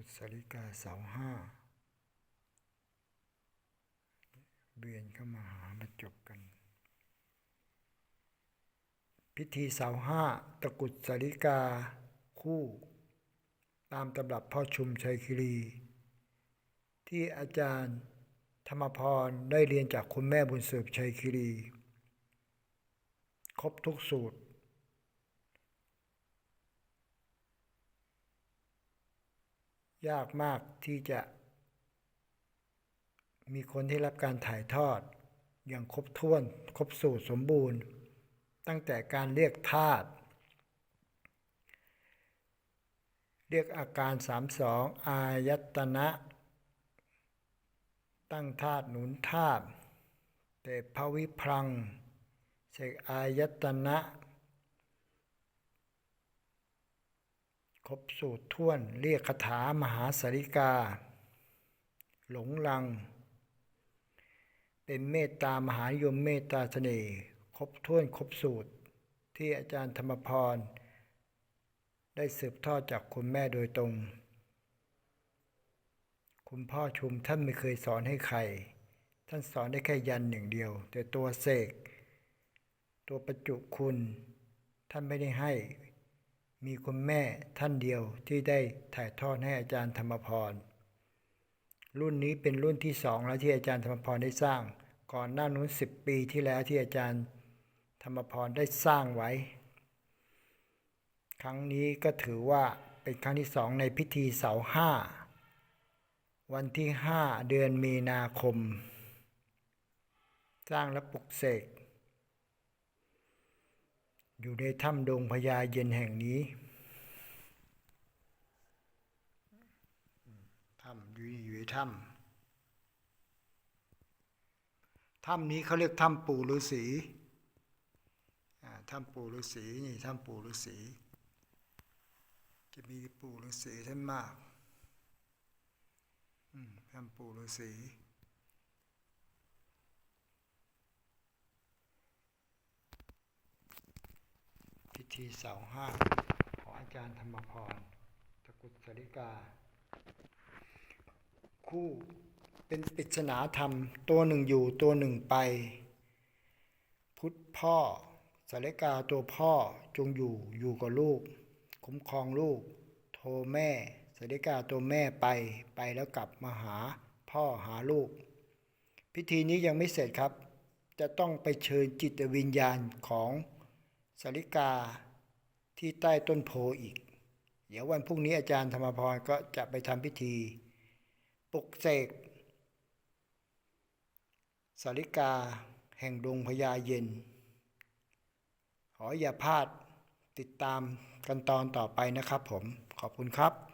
กุศลิกาเสาห้าเวียนเข้ามาหาบรรจบกัน พิธีเสาห้าตะกรุดสาริกาคู่ ตามตำรับพ่อชุมชัยคิรี ที่อาจารย์ธรรมพรได้เรียนจากคุณแม่บุญสืบชัยคิรี ครบทุกสูตร ยากมากที่จะ มีคนที่รับการถ่ายทอด อย่างครบถ้วนครบสูตรสมบูรณ์ ตั้งแต่การเรียกธาตุเรียกอาการ 32 อายตนะ ตั้งธาตุหนุนธาตุแต่ภวิพลังเสกอายตนะ ครบสูตรท่วนเรียกคาถามหาสาริกา หลงลัง เป็นเมตตามหายมเมตตาเสน่ห์ครบถ้วนครบสูตร ที่อาจารย์ธรรมพร ได้สืบทอดจากคุณแม่โดยตรง คุณพ่อชุมท่านไม่เคยสอนให้ใคร ท่านสอนได้แค่ยันหนึ่งเดียว แต่ตัวเสก ตัวประจุคุณ ท่านไม่ได้ให้ มีคุณแม่ท่านเดียวที่ได้ถ่ายทอดให้อาจารย์ธรรมพร รุ่นนี้เป็นรุ่นที่สองแล้วที่อาจารย์ธรรมพรได้สร้าง ก่อนหน้านู้นสิบปีที่แล้วที่อาจารย์ธรรมพรได้สร้างไว้ ครั้งนี้ก็ถือว่าเป็นครั้งที่สองในพิธีเสาห้าวันที่ห้าเดือนมีนาคม สร้างและปลุกเสก อยู่ในถ้ำดงพญาเย็นแห่งนี้ถ้ำอยู่อยู่ในถ้ำถ้ำนี้เขาเรียกถ้ำปู่ฤาษีถ้ำปู่ฤาษีนี่ถ้ำปู่ฤาษีจะมีปู่ฤาษีท่านมากถ้ำปู่ฤาษี ชีเสาห้าของอาจารย์ธรรมพรตะกรุดสาริกา คู่เป็นปริศนาธรรม ตัวหนึ่งอยู่ตัวหนึ่งไป พุทธพ่อสาริกาตัวพ่อจงอยู่อยู่กับลูก คุ้มครองลูก โทรแม่สาริกาตัวแม่ไปไปแล้วกลับมาหาพ่อหาลูก พิธีนี้ยังไม่เสร็จครับ จะต้องไปเชิญจิตวิญญาณของสาริกา ที่ใต้ต้นโพอีก เดี๋ยววันพรุ่งนี้อาจารย์ธรรมพรก็จะไปทำพิธีปลุกเสกสาริกาแห่งดงพญาเย็น ขออย่าพลาดติดตามกันตอนต่อไปนะครับผม ขอบคุณครับ